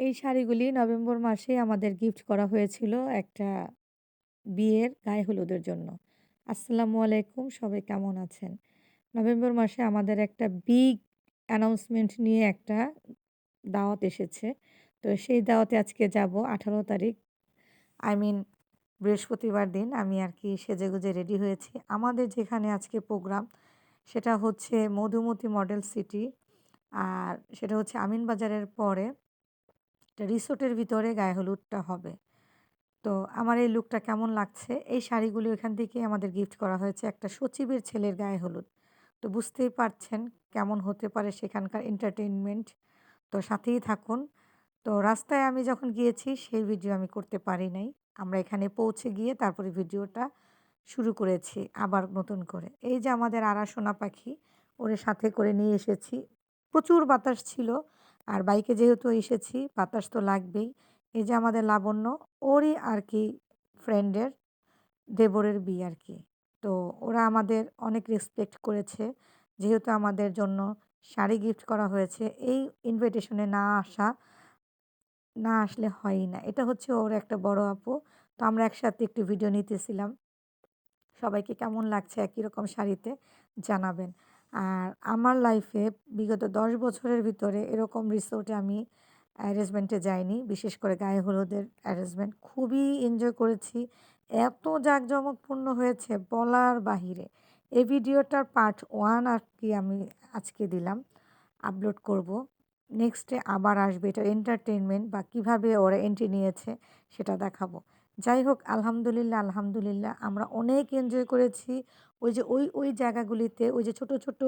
এই শাড়িগুলি নভেম্বর মাসেই আমাদের গিফট করা হয়েছিল একটা বিয়ের গায়ে হলুদের জন্য। আসসালামু আলাইকুম, সবাই কেমন আছেন? নভেম্বর মাসে আমাদের একটা বিগ অ্যানাউন্সমেন্ট নিয়ে একটা দাওয়াত এসেছে। তো সেই দাওয়াতে আজকে যাব ১৮ তারিখ। আই মিন বৃহস্পতিবার দিন আমি আর কি সেজেগুজে রেডি হয়েছি। আমাদের যেখানে আজকে প্রোগ্রাম, সেটা হচ্ছে মধুমতি মডেল সিটি। আর সেটা হচ্ছে আমিনবাজারের পরে একটা রিসোর্টের ভিতরে গায়ে হলুদটা হবে। তো আমার এই লুকটা কেমন লাগছে? এই শাড়িগুলি ওইখান থেকেই আমাদের গিফট করা হয়েছে একটা সচিবের ছেলের গায়ে হলুদ। তো বুঝতেই পারছেন কেমন হতে পারে সেখানকার এন্টারটেইনমেন্ট। তো সাথেই থাকুন। তো রাস্তায় আমি যখন গিয়েছি সেই ভিডিও আমি করতে পারি নাই। আমরা এখানে পৌঁছে গিয়ে তারপরে ভিডিওটা শুরু করেছি আবার নতুন করে। এই যে আমাদের আরা সোনা পাখি, ওরে সাথে করে নিয়ে এসেছি। প্রচুর বাতাস ছিল। আর বাইকে যেহেতু এসেছি, বাতাস তো লাগবেই। এই যে আমাদের লাবণ্য, ওরই আর কি ফ্রেন্ডের দেবরের বিয়ে আর কি। তো ওরা আমাদের অনেক রেসপেক্ট করেছে। যেহেতু আমাদের জন্য শাড়ি গিফট করা হয়েছে। এই ইনভিটেশনে না আসা, না আসলে হয়ই না। এটা হচ্ছে ওর একটা বড় আপু। তো আমরা একসাথে একটু ভিডিও নিতেছিলাম। সবাইকে কেমন লাগছে, একই রকম শাড়িতে জানাবেন। আর আমার লাইফে বিগত ১০ বছরের ভিতরে এরকম রিসোর্টে আমি অ্যারেঞ্জমেন্টে যাইনি। বিশেষ করে গায়ে হলুদের অ্যারেঞ্জমেন্ট খুবই এনজয় করেছি। এত জাঁকজমকপূর্ণ হয়েছে বলার বাহিরে। এই ভিডিওটার পার্ট ওয়ান আর কি আমি আজকে দিলাম। আপলোড করব। নেক্সটে আবার আসবে এটার এন্টারটেনমেন্ট বা কীভাবে ওরা এন্ট্রি নিয়েছে সেটা দেখাবো। যাই হোক আলহামদুলিল্লাহ, আলহামদুলিল্লাহ আমরা অনেক এনজয় করেছি। ওই যে ওই, ওই জায়গাগুলিতে ওই যে ছোট, ছোট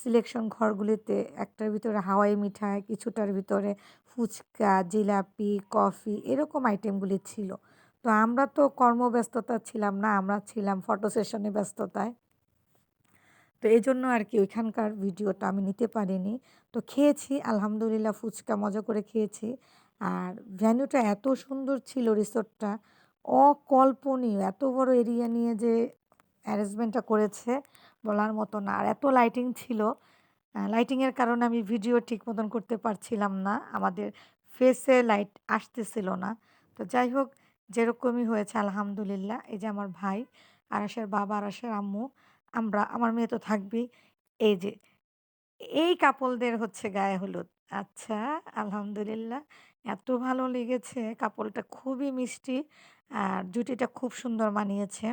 সিলেকশন ঘরগুলিতে একটার ভিতরে হাওয়াই মিঠাই, কিছুটার ভিতরে ফুচকা, জিলাপি, কফি এরকম আইটেমগুলি ছিল। তো আমরা তো কর্মব্যস্ততা ছিলাম না, আমরা ছিলাম ফটো সেশনে ব্যস্ততায়। তো এই জন্য আর কি ওইখানকার ভিডিওটা আমি নিতে পারিনি। তো খেয়েছি আলহামদুলিল্লাহ ফুচকা মজা করে খেয়েছি। আর ভেন্যুটা এত সুন্দর ছিল রিসোর্টটা অকল্পনীয়। এত বড় এরিয়া নিয়ে যে অ্যারেঞ্জমেন্টটা করেছে বলার মতো না। আর এত লাইটিং ছিল। লাইটিংয়ের কারণে আমি ভিডিও ঠিক মতন করতে পারছিলাম না। আমাদের ফেসে লাইট আসতেছিল না। তো যাই হোক যেরকমই হয়েছে আলহামদুলিল্লাহ। এই যে আমার ভাই, আরাসের বাবা, আরাসের আম্মু, আমরা, আমার মেয়ে তো থাকবেই। এই যে এই কাপলদের হচ্ছে গায়ে হলুদ। আচ্ছা আলহামদুলিল্লাহ। এত ভালো লেগেছে কাপড়টা খুবই মিষ্টি আর জুটিটা খুব সুন্দর মানিয়েছে।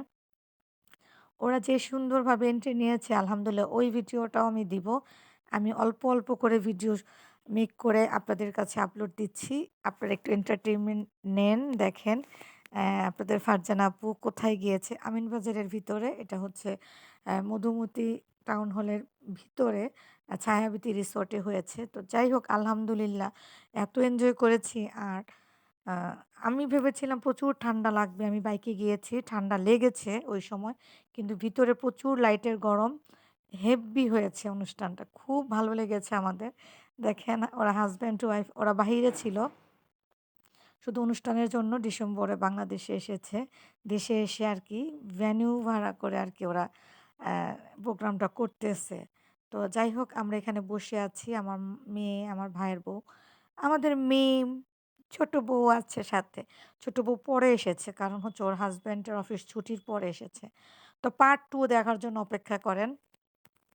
ওরা যে সুন্দরভাবে এন্ট্রি নিয়েছে আলহামদুলিল্লাহ ওই ভিডিওটাও আমি দিব। আমি অল্প, অল্প করে ভিডিও মেক করে আপনাদের কাছে আপলোড দিচ্ছি। আপনারা একটু এন্টারটেইনমেন্ট নেন, দেখেন। আপনাদের ফারজানা আপু কোথায় গিয়েছে? আমিনবাজারের ভিতরে এটা হচ্ছে মধুমতি টাউন হলের ভিতরে ছায়াবতী রিসোর্টে হয়েছে। তো যাই হোক আলহামদুলিল্লাহ এত এনজয় করেছি আর আমি ভেবেছিলাম প্রচুর ঠান্ডা লাগবে। আমি বাইকে গিয়েছি, ঠান্ডা লেগেছে ওই সময়। কিন্তু ভিতরে প্রচুর লাইটের গরম। হেভি হয়েছে অনুষ্ঠানটা। খুব ভালো লেগেছে আমাদের। দেখেন ওরা হাসব্যান্ড ওয়াইফ ওরা বাহিরে ছিল। শুধু অনুষ্ঠানের জন্য ডিসেম্বরে বাংলাদেশে এসেছে। দেশে এসে আর কি ভেন্যু ভাড়া করে আর কি ওরা প্রোগ্রামটা করতেছে। তো যাই হোক আমরা এখানে বসে আছি। আমার মেয়ে, আমার ভাইয়ের বউ। আমাদের মেয়ে, ছোট বউ আছে সাথে। ছোট বউ পরে এসেছে। কারণ হচ্ছে ওর হাজব্যান্ডের অফিস ছুটির পরে এসেছে। তো পার্ট টু দেখার জন্য অপেক্ষা করেন।